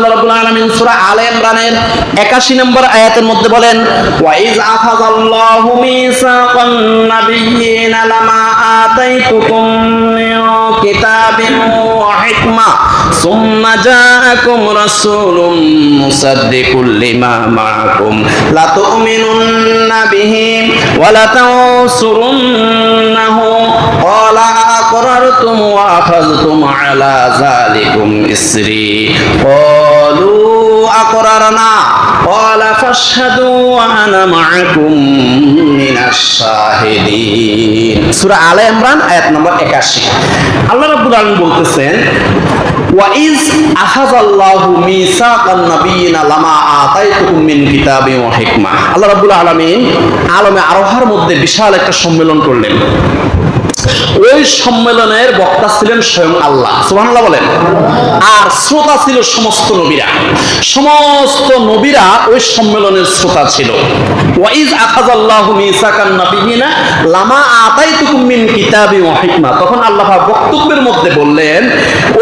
আল্লাহ রাব্বুল আলামিন সূরা আলে ইমরানের 81 নম্বর আয়াতের মধ্যে বলেন ওয়া ইজ আখাযাল্লাহু মিসাকান নাবিয়্যিনা লামা আতাইতুকুম মিন কিতাবিন ওয়া হিকমা সুম্মা জাআকুম রাসূলুম মুসাদ্দিকুল লিমা মাআকুম লা তু'মিনুন্না বিহি ওয়া লা তানসুরুন্নাহু ক্বালা أقررتم وأخذتم على ذلكم إسري قالوا أقررنا قال فاشهدوا وأنا معكم من الشاهدين সূরা আলে ইমরান আয়াত নম্বর 81 আল্লাহ রাব্বুল আলামিন বলতেছেন ওয়াইজ আখাযাল্লাহু মিসাকান নাবিয়িনা লামা আতাইতুকুম মিন কিতাবিন ওয়া হিকমা আল্লাহ রাব্বুল আলামিন আলমে আরোহার মধ্যে বিশাল একটা সম্মেলন করলেন ওই সম্মেলনের বক্তা ছিলেন স্বয়ং আল্লাহ। সুবহানাল্লাহ বলেন। আর শ্রোতা ছিল সমস্ত নবীরা। সমস্ত নবীরা ওই সম্মেলনের শ্রোতা ছিল। ওয়াইজ আখাযাল্লাহু মিসাকান নাবিয়িনা লামা আতাইতুকুম মিন কিতাবি ওয়া হিকমা। তখন আল্লাহ বক্তব্যের মধ্যে বললেন,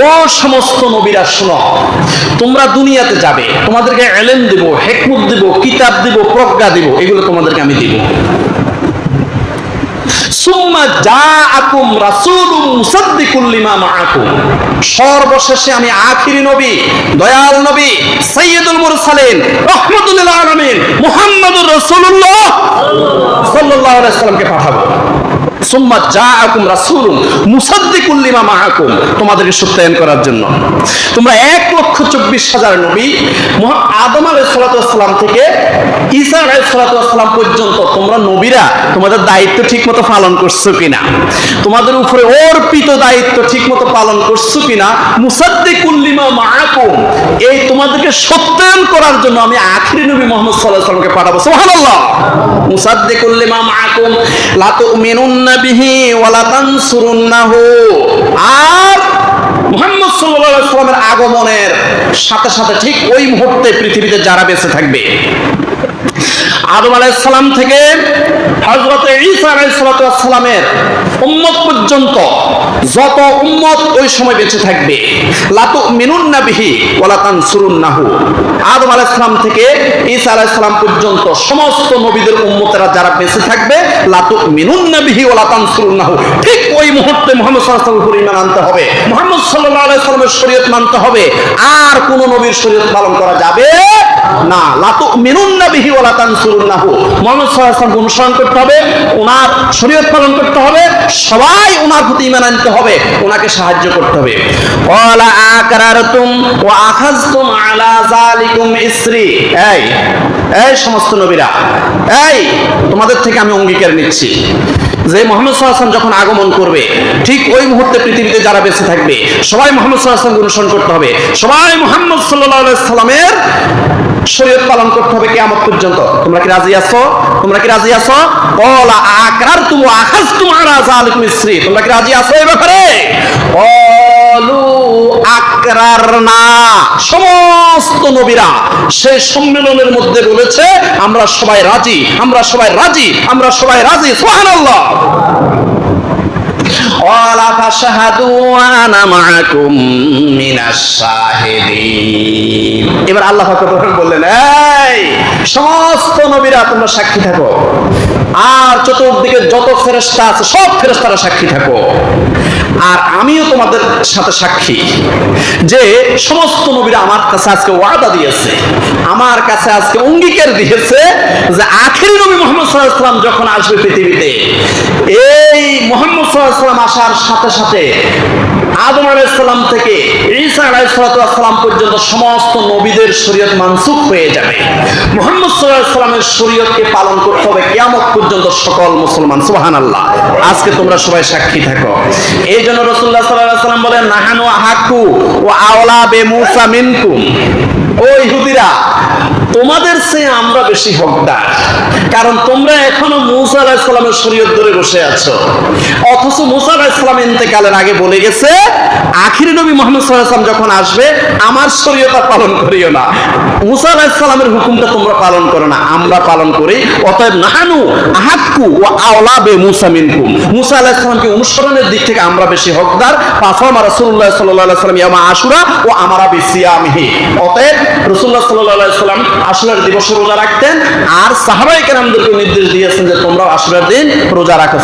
ও সমস্ত নবীরা, শোনো, তোমরা দুনিয়াতে যাবে। তোমাদেরকে এলেম দেব, হেকমত দেব, কিতাব দেব, প্রজ্ঞা দেব। এগুলো তোমাদেরকে আমি দিব সুম্মা জাআকুম রাসূলুম মুসাদ্দিকুল লিমা মাআকুম সর্বশেষে আমি আখিরি নবী, দয়াল নবী সৈয়দুল মুরসালিন রহমতুল্লাহ আলমিন মুহাম্মদুর রসুল্লাহ সাল্লাহ সাল্লামকে পাঠাবো। দায়িত্ব ঠিকমতো পালন করছ কিনা? তোমাদের উপরে অর্পিত দায়িত্ব ঠিকমতো পালন করছ কিনা? মুসাদ্দিকুল লিমা মাআকুম। এই তোমাদেরকে সত্যায়ন করার জন্য আমি আখিরি নবী মুহাম্মদ আলাইহি সাল্লামকে পাঠাবো। সুবহানাল্লাহ মুসাদ্দিকুল লিমা মাআকুম লা তুমিনুন্না বিহি ওয়া লা তানসুরুন্নাহু আর মুহাম্মদ সাল্লাল্লাহু আলাইহি সাল্লামের আগমনের সাথে সাথে ঠিক ওই মুহূর্তে পৃথিবীতে যারা বেঁচে থাকবে। আদম আলাইহিস সালাম থেকে হযরত ঈসা আলাইহিস সালামের উম্মত পর্যন্ত যত উম্মত ওই সময় বেঁচে থাকবে। লাতু মিনুন্না বিহি, ওয়ালা তানসুরুন্নাহু আদম আলাইহিস সালাম থেকে ঈসা আলাইহিস সালাম পর্যন্ত সমস্ত নবীদের উম্মতেরা যারা বেঁচে থাকবে, লাতু মিনুন্না বিহি, ওয়ালা তানসুরুন্নাহু ঠিক ওই মুহূর্তে মুহাম্মদ আলাইহি ওয়াসাল্লামের ঈমান আনতে হবে। মুহাম্মদ সাল্লাল্লাহু আলাইহি সাল্লামের শরীয়ত মানতে হবে। আর কোন নবীর শরীয়ত পালন করা যাবে না। লাতু মিনুন্না বিহি, ওয়ালা তানসুরুন্নাহু মুহাম্মদ সাল্লাল্লাহু আলাইহি ওয়াসাল্লামকে অনুসরণ করতে হবে, ওনার শরীয়ত পালন করতে হবে। সবাই ওনার প্রতি ইমান আনতে হবে, ওনাকে সাহায্য করতে হবে। ওয়ালা আকরারতুম ওয়া আখাযতুম আলা যালিকুম ইসরি। এই এই সমস্ত নবীরা, এই, তোমাদের থেকে আমি অঙ্গীকার নিচ্ছি। যে মোহাম্মদ সাল্লাম যখন আগমন করবে, ঠিক ওই মুহূর্তে পৃথিবীতে যারা বেঁচে থাকবে, সবাই মোহাম্মদ সাল্লাহামকে অনুসরণ করতে হবে। সবাই মোহাম্মদ সাল্লাহ সাল্লামের শরীয়ত পালন করতে হবে কেয়ামত পর্যন্ত। তোমরা কি রাজি আছো? তোমরা কি রাজি আছো? কলা আকার তুমি আকাশ তোমার জালিকুম ইসরি। তোমরা কি রাজি আছো এই ব্যাপারে? কলু আকরার না সমস্ত নবীরা সেই সম্মেলনের মধ্যে বলেছে আমরা সবাই রাজি আমরা সবাই রাজি আমরা সবাই রাজি সুবহানাল্লাহ قال فاشهدوا وانا معكم من الشاهدين এবার আল্লাহ পাক তখন বললেন এই সমস্ত নবীরা তোমরা সাক্ষী থাকো আর চতুর্দিকে যত ফেরেশতা আছে সব ফেরেশতারা সাক্ষী থাকো আর আমিও তোমাদের সাথে সাক্ষী যে সমস্ত নবীরা আমার কাছে আজকে ওয়াদা দিয়েছে, আমার কাছে আজকে অঙ্গীকার দিয়েছে যে আখেরি নবী মোহাম্মদ সাল্লাম যখন আসবে পৃথিবীতে, এই মোহাম্মদ সাল্লাম আসার সাথে সাথে আদম আলাইহিস সালাম থেকে ঈসা আলাইহিস সালাম পর্যন্ত সমস্ত নবীদের শরীয়ত মানসুখ হয়ে যাবে। মুহাম্মদ সাল্লামের শরীয়তকে পালন করতে হবে কিয়ামত পর্যন্ত সকল মুসলমান, সুবহানাল্লাহ। আজকে তোমরা সবাই সাক্ষী থাকো। এই জন্য আলাইহি সাল্লাম বলেন, নাহানু আহাকু ওয়া আওলা বে মুসা মিনকুম। ও ইহুদিরা, তোমাদের চেয়ে আমরা বেশি হকদার, কারণ তোমরা এখনও মুসা আলাহিস সালামের শরীয়ত ধরে বসে আছো। অথচ মুসা আলাহিস সালাম ইন্তেকালের আগে বলে গেছে আখিরি নবী মোহাম্মদ সাল্লাম যখন আসবে, আমার শরীয়ত পালন করিও না। মুসা আলাহিস সালামের হুকুমটা তোমরা পালন করো না, আমরা পালন করি। অতএব নাহানু আহাক্কু ও আওলা বে মুসা মিনকুম। মুসা আলাহিস সালামকে অনুসরণের দিক থেকে আমরা বেশি হকদার। পাফামা রাসূলুল্লাহ সাল্লাল্লাহু আলাইহি সাল্লাম ইয়ামা আশুরা ও আমারা বিসিয়ামিহি। অতএব রাসূলুল্লাহ সাল্লাল্লাহু আলাইহি সাল্লাম আশুরার দিবসে রোজা রাখতেন। আর সাহাবায়ে কেরামদেরকে নির্দেশ দিয়েছেন যে তোমরাও আশুরার দিন রোজা রাখো।